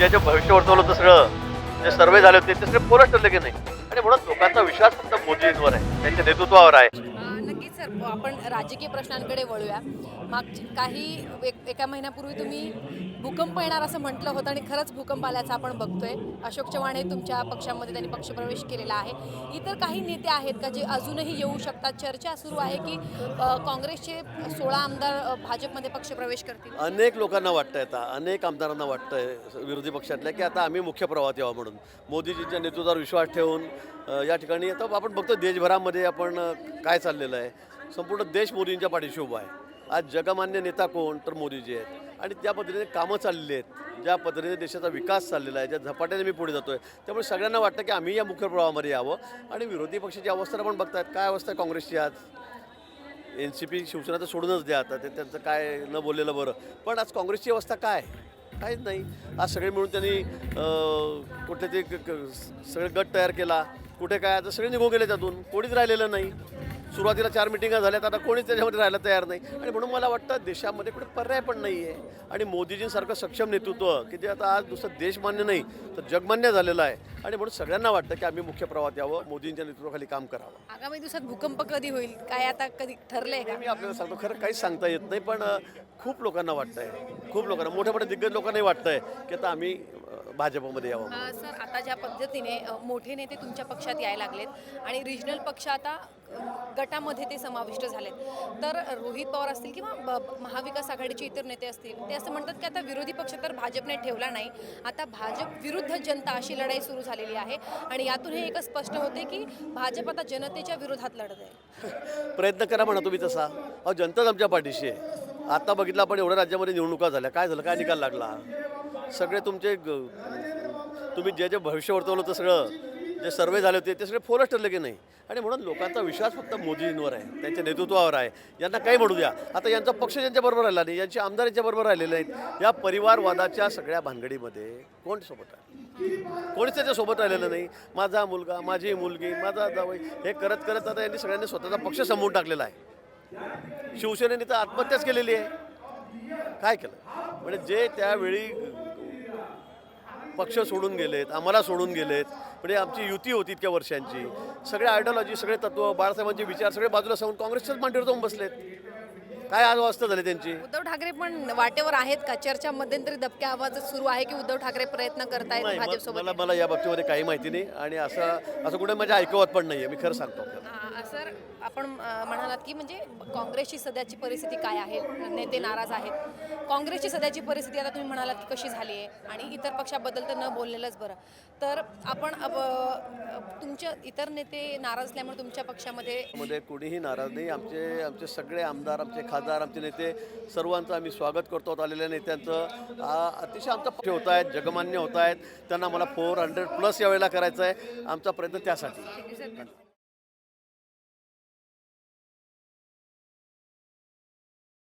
जे जे भविष्य वर्तवलं होतं सगळं जे सर्वे झाले होते ते सगळे पोरच ठरले की नाही? आणि म्हणून लोकांचा विश्वास फक्त मोदींवर आहे. त्यांच्या नेतृत्वावर आहे. सर आपण राजकीय प्रश्नांकडे वळूया. माग काही एक एका महिन्यापूर्वी तुम्ही भूकंप येणार असं म्हटलं होतं आणि खरंच भूकंप आल्याचं आपण बघतोय. अशोक चव्हाण हे तुमच्या पक्षामध्ये त्यांनी पक्षप्रवेश केलेला आहे. इतर काही नेते आहेत का जे अजूनही येऊ शकतात? चर्चा सुरू आहे की काँग्रेसचे सोळा आमदार भाजपमध्ये पक्षप्रवेश करतील? अनेक लोकांना वाटतंय आता. अनेक आमदारांना वाटतंय विरोधी पक्षातल्या की आता आम्ही मुख्य प्रवाहात यावं म्हणून. मोदीजींच्या नेतृत्वावर विश्वास ठेवून या ठिकाणी आता आपण बघतो देशभरामध्ये आपण काय चाललेलं आहे. संपूर्ण देश मोदींच्या पाठीशी उभा आहे. आज जगमान्य नेता कोण तर मोदीजी आहेत. आणि त्या पद्धतीने कामं चाललेली आहेत. ज्या पद्धतीने देशाचा विकास चाललेला आहे ज्या झपाट्याने मी पुढे जातो आहे त्यामुळे सगळ्यांना वाटतं की आम्ही या मुख्य प्रवाहामध्ये यावं. आणि विरोधी पक्षाची अवस्था पण बघतात काय अवस्था आहे काँग्रेसची आज? एन सी पी शिवसेना तर सोडूनच द्या आता ते त्यांचं काय न बोललेलं बरं. पण आज काँग्रेसची अवस्था काय? काहीच नाही. आज सगळे मिळून त्यांनी कुठे कुठले ते क- सगळे गट तयार केला. कुठे काय? आता सगळे निघून गेले त्यातून कोणीच राहिलेलं नाही. सुरुवातीला चार मिटिंगा झाल्यात आता कोणीच त्याच्यामध्ये राहायला तयार नाही. आणि म्हणून मला वाटतं देशामध्ये कुठे पर्याय पण नाही आहे आणि मोदीजींसारखं सक्षम नेतृत्व की जे आता आज नुसतं देशमान्य नाही तर जगमान्य झालेलं आहे. आणि म्हणून सगळ्यांना वाटतं की आम्ही मुख्य प्रवाहात यावं मोदींच्या नेतृत्वाखाली काम करावं. आगामी दिवसात भूकंप कधी होईल? काय आता कधी ठरलंय का? मी आपल्याला सांगतो खरं काहीच सांगता येत नाही पण खूप लोकांना वाटतंय. खूप लोकांना मोठ्या मोठ्या दिग्गज लोकांनाही वाटतंय की आता आम्ही भाजपमध्ये यावं अ, सर आता ज्या पद्धतीने अ, मोठे नेते तुमच्या पक्षात यायला लागलेत आणि रिजनल पक्ष आता अ, गटामध्ये ते समाविष्ट झालेत. तर रोहित पवार असतील किंवा ब- महाविकास आघाडीचे इतर नेते असतील ते असं म्हणतात की आता विरोधी पक्ष तर भाजपने ठेवला नाही. आता भाजप विरुद्ध जनता अशी लढाई सुरू झालेली आहे आणि यातून हे एकच स्पष्ट होते की भाजप आता जनतेच्या विरोधात लढत आहे. प्रयत्न करा म्हणा तुम्ही तसा. अहो जनताच आमच्या पाठीशी आहे. आता बघितलं आपण एवढ्या राज्यामध्ये निवडणुका झाल्या. काय झालं? काय निकाल लागला? सगळे तुमचे ग- तुम्ही जे जे भविष्य वर्तवलं होतं सगळं जे सर्वे झाले होते ते सगळे फोरच ठरले की नाही? आणि म्हणून लोकांचा विश्वास फक्त मोदींवर आहे त्यांच्या नेतृत्वावर आहे. यांना काही म्हणू द्या. आता यांचा पक्ष यांच्याबरोबर राहिला नाही यांचे आमदार यांच्याबरोबर राहिलेले आहेत या परिवारवादाच्या सगळ्या भानगडीमध्ये कोण सोबत आहे? कोणीच त्याच्यासोबत राहिलेलं नाही. माझा मुलगा माझी मुलगी माझा जावई हे करत करत आता यांनी सगळ्यांनी स्वतःचा पक्ष समोर टाकलेला आहे. शिवसेनेने तर आत्महत्याच केलेली आहे. काय केलं? म्हणजे जे त्यावेळी पक्ष सोडून गेलेत आम्हाला सोडून गेलेत म्हणजे आमची युती होती इतक्या वर्षांची. सगळे आयडिओलॉजी सगळे तत्व बाळासाहेबांचे विचार सगळे बाजूला सांगून काँग्रेसच्याच मांडीवर जाऊन बसलेत. काय आज अवस्था झाली त्यांची? उद्धव ठाकरे पण वाटेवर आहेत का? चर्चा मध्यंतरी दबक्या आवाजात सुरू आहे की उद्धव ठाकरे प्रयत्न करतायत नाही म- भाजपसोबत मला मला या बाबतीमध्ये काही माहिती नाही आणि असं असं कुठे माझ्या ऐकवत पण नाही आहे मी खरं सांगतो आपल्याला. सर आपण अ, म्हणालात की म्हणजे काँग्रेसची सध्याची परिस्थिती काय आहे? नेते नाराज आहेत. काँग्रेसची सध्याची परिस्थिती आता तुम्ही म्हणालात की कशी झाली आहे आणि इतर पक्षाबद्दल तर न बोललेलंच बरं. तर आपण अब, अ, तुमच्या इतर नेते नाराज असल्यामुळे तुमच्या पक्षामध्ये मध्ये कोणीही नाराज नाही. आमचे आमचे सगळे आमदार आमचे खासदार आमचे नेते सर्वांचं आम्ही स्वागत करतो. आलेल्या नेत्यांचं अतिशय आमचा पक्ष होत आहेत जगमान्य होत आहेत. त्यांना मला फोर हंड्रेड प्लस यावेळेला करायचं आहे आमचा प्रयत्न त्यासाठी.